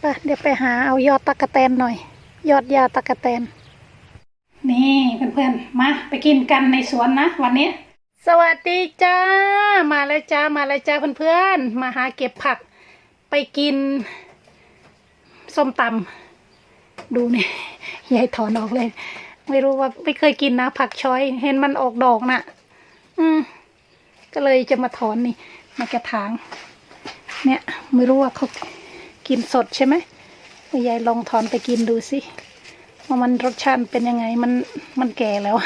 ไปเดี๋ยวไปหาเอายอดตะกะแตนหน่อย ยอดยาตะกะแตน นี่เพื่อนๆ มาไปกินกันในสวนนะวันนี้ สวัสดีจ้า มาแล้วจ้า มาแล้วจ้าเพื่อนๆ มาหาเก็บผัก ไปกิน ส้มตำดูนี่ยายถอนออกเลย ไม่รู้ว่าไม่เคยกินนะ ผักช้อย เห็นมันออกดอกน่ะ อืมก็เลยจะมาถอนนี่มากระถาง เนี่ย ไม่รู้ว่าเขา กินสดใช่ไหมยายลองถอนไปกินดูสิว่ามันรสชาติเป็นยังไงมันมันแก่แล้ว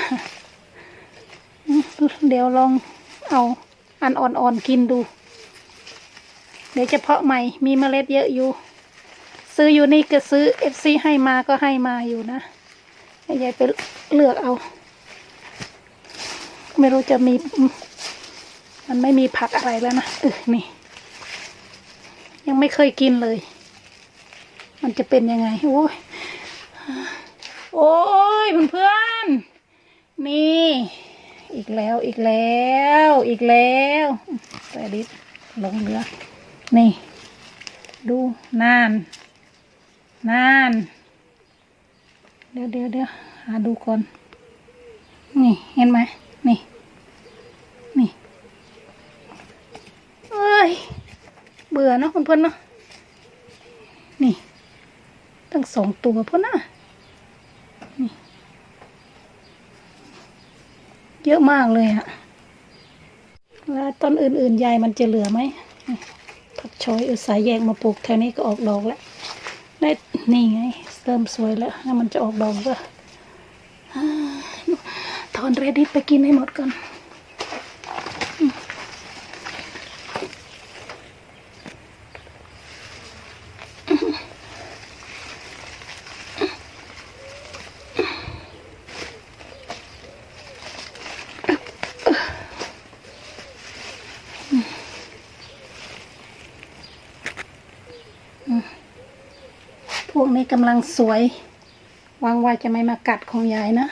เดี๋ยวลองเอาอันอ่อนๆกินดู เดี๋ยวจะเพาะใหม่มีเมล็ดเยอะอยู่ ซื้ออยู่นี่ก็ซื้อเอฟซีให้มาก็ให้มาอยู่นะยายไปเลือกเอา ไม่รู้จะมี มันไม่มีผักอะไรแล้วนะเออนี่ ยังไม่เคยกินเลย มันจะเป็นยังไงโอ้ยโอ้ยเพื่อนๆนี่อีกแล้วอีกแล้วอีกแล้วแต่ดิดลงเรือนี่ ดูนานนานเดี๋ยวเดี๋ยวเดี๋ยวหาดูก่อน นี่เห็นไหมนี่ นี่เอ้ยเบื่อเนาะเพื่อนๆเนาะนี่ ตั้งสองตัวพ่อนนะนี่เยอะมากเลยอะแล้วต้นอื่นๆใหญ่มันจะเหลือไหมผักชอยอุตสาหแยกมาปลูกแถวนี้ก็ออกดอกแล้วได้นี่ไงเริ่มสวยแล้วแล้วมันจะออกดอกก็ถอนเรดิตไปกินให้หมดก่อน นี้กำลังสวย วางไว้จะไม่มากัดของยายนะ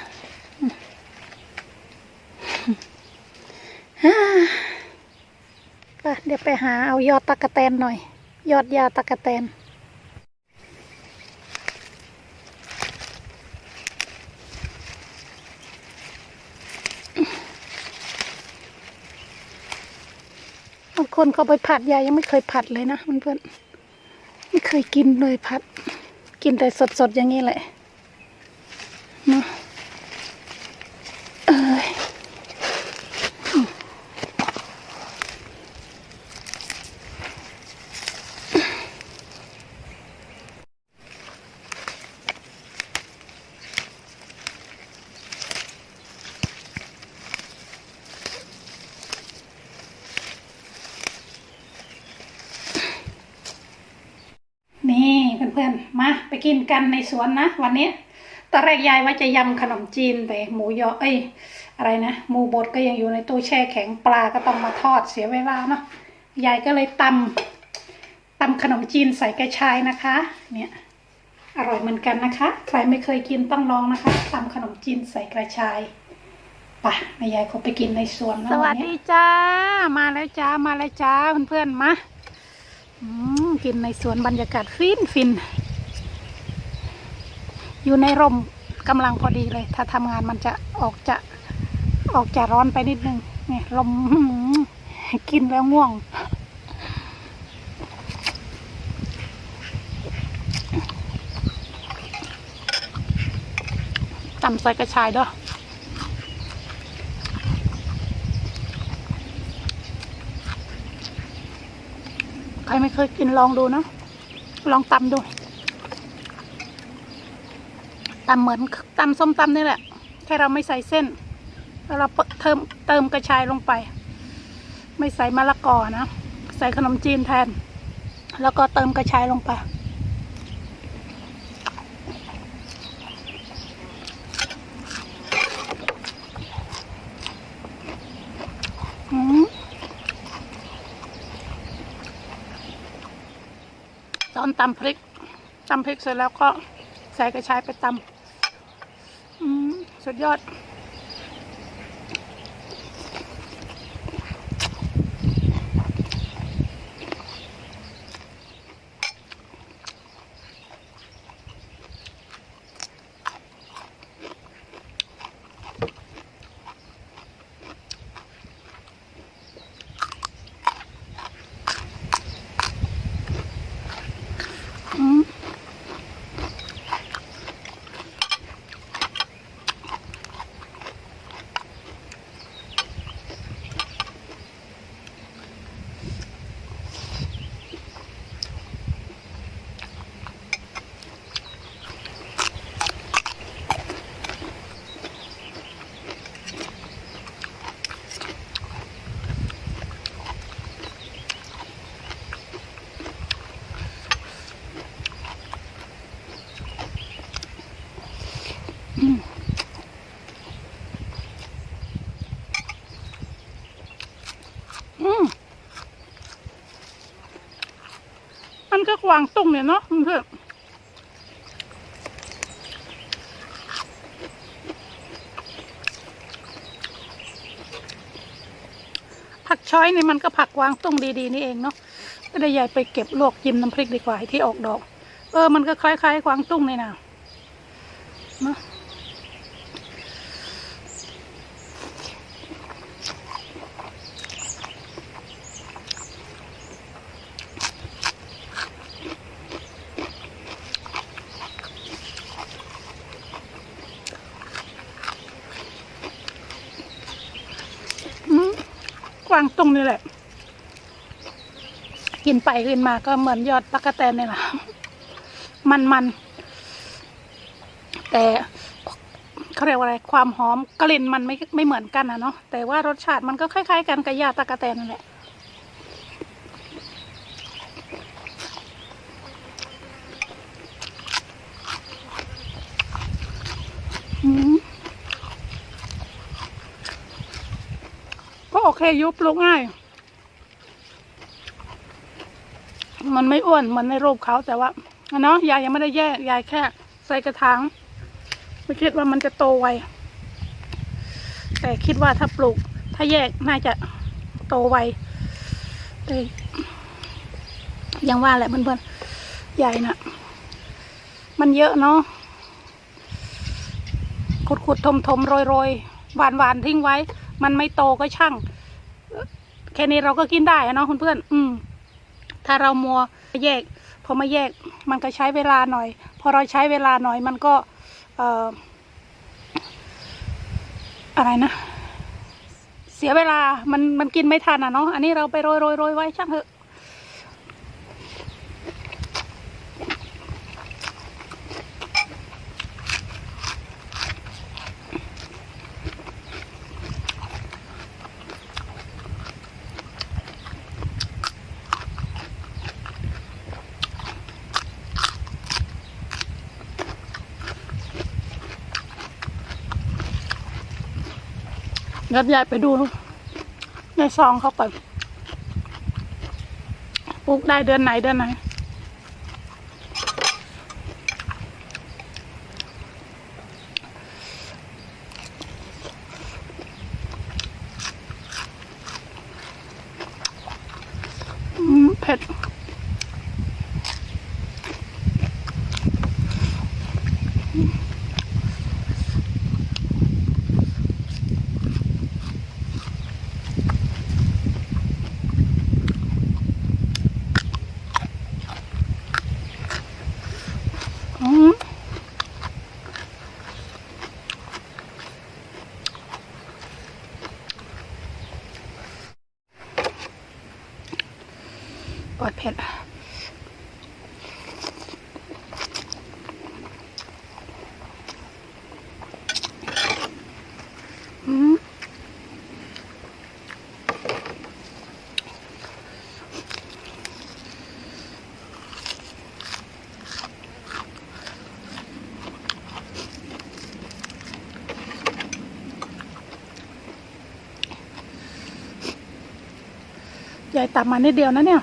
ไปเดี๋ยวไปหาเอายอดตะกะแตนหน่อย ยอดยาตะกะแตน บางคนเขาไปผัดยายยังไม่เคยผัดเลยนะเพื่อนๆไม่เคยกินเลยผัด กินแต่สดๆอย่างนี้แหละเนาะเอ้ยนี่เพื่อนๆ มาไป กินกันในสวนนะ วันนี้ตอนแรกยายว่าจะยำขนมจีนแต่หมูยอเอ้ยอะไรนะหมูบดก็ยังอยู่ในตู้แช่แข็งปลาก็ต้องมาทอดเสียเวลาเนาะยายก็เลยตำตำขนมจีนใส่กระชายนะคะ เนี่ยอร่อยเหมือนกันนะคะ ใครไม่เคยกินต้องลองนะคะตำขนมจีนใส่กระชายไป่ะแม่ยายเขาไปกินในสวนแล้วสวัสดีจ้า มาแล้วจ้ามาแล้วจ้าเพื่อนๆมาอืมกินในสวนบรรยากาศฟินฟิน อยู่ในร่มกำลังพอดีเลย ถ้าทำงานมันจะออกจะออกจะร้อนไปนิดนึงเนี่ยลมกินแล้วง่วง ตำใส่กระชายด้วยใครไม่เคยกินลองดูนะ ลองตำดู ตำเหมือนตำส้มตำนี่แหละ แค่เราไม่ใส่เส้นแล้วเราเติมเติมกระชายลงไป ไม่ใส่มะละกอนะ ใส่ขนมจีนแทน แล้วก็เติมกระชายลงไปตอนตำพริกตำพริกเสร็จแล้วก็ใส่กระชายไปตำอืม สุดยอด มันก็กวางตุ้งเนี่ยเนาะเพื่อนผักช้อยนี่มันก็ผักกวางตุ้งดีๆนี่เองเนาะก็ได้ยายไปเก็บลวกจิ้มน้ำพริกดีกว่าที่ออกดอก เออ มันก็คล้ายๆกวางตุ้งนี่นะเนาะ วางตรงนี่แหละ กินไปกินมาก็เหมือนยอดตะกะแตนนี่แหละมันมันๆแต่เขาเรียกว่าอะไร ความหอมกลิ่นมันไม่ไม่เหมือนกันนะเนาะแต่ว่ารสชาติมันก็คล้ายๆ กันกับยาตะกะแตนนั่นแหละ โอเคยุบปลูกง่าย มันไม่อ้วนเหมือนในรูปเขาแต่ว่าเนาะยายยังไม่ได้แยกยายแค่ใส่กระถางไม่คิดว่ามันจะโตไวแต่คิดว่าถ้าปลูก ถ้าแยกน่าจะโตไวแต่ยังว่าแหละเพื่อนๆใหญ่น่ะ มันเยอะเนาะขุดขุดทมทมโรยโรยหวานหวานทิ้งไว้ มันไม่โตก็ช่าง แค่นี้เราก็กินได้อะเนาะคุณเพื่อน อืม ถ้าเรามัวแยกพอมาแยก มันก็ใช้เวลาหน่อย พอเราใช้เวลาหน่อยมันก็เอ่ออะไรนะ เสียเวลามันมันกินไม่ทันอะเนาะอันนี้เราไปโรยโรยโรยไว้ช่างเถอะ เดี๋ยวยายไปดูในซองเขาก่อนปลูกได้เดือนไหนเดือนไหนอืมเผ็ดอืมปอด เผ็ดอืมยายตับมานิดเดียวนะเนี่ย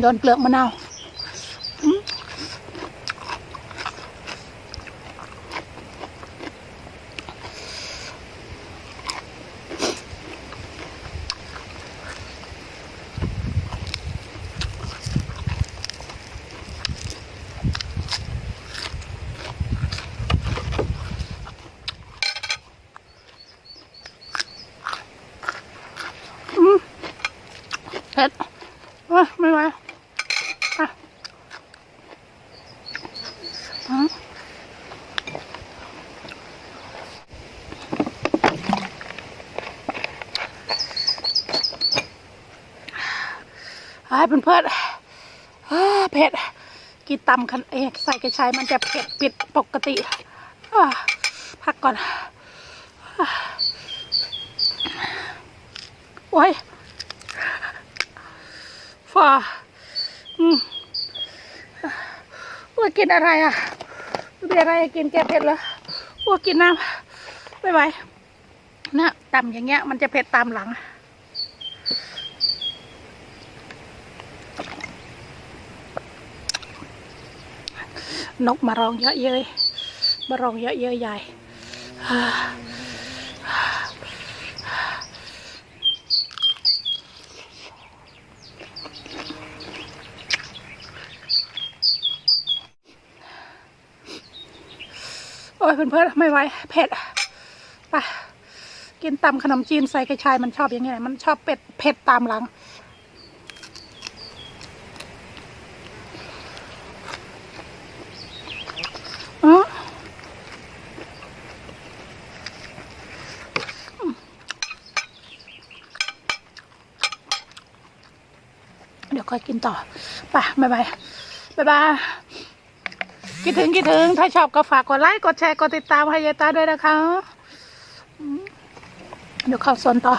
โดนเปลือกมะนาวอืมเผ็ดว้าไม่ไหวอะอืม ไอ้เพื่อนๆอ่าเผ็ด กินตำคันเอกใส่กระชายมันจะเผ็ดปิดปกติ พักก่อน โอ้ยฟ้าอืมว่ากินอะไรอะ มีอะไรกินแกเผ็ดเหรอว่ากินน้ำไม่ไหวนะต่ำอย่างเงี้ย มันจะเผ็ดตามหลัง นกมาร้องเยอะเย้ยมาร้องเยอะเย้ยใหญ่ อ้ยเพื่อนๆไม่ไหวเผ็ดไปกินตำขนมจีนใส่กระชายมันชอบอย่างไงมันชอบเป็ดเผ็ดตามหลังเดี๋ยวค่อยกินต่อ ไปบ๊ายบายบ๊ายบาย คิดถึงคิดถึง ถ้าชอบก็ฝากกดไลค์ กดแชร์ กดติดตามให้ยายตาด้วยนะคะ เดี๋ยวเข้าสวนต่อ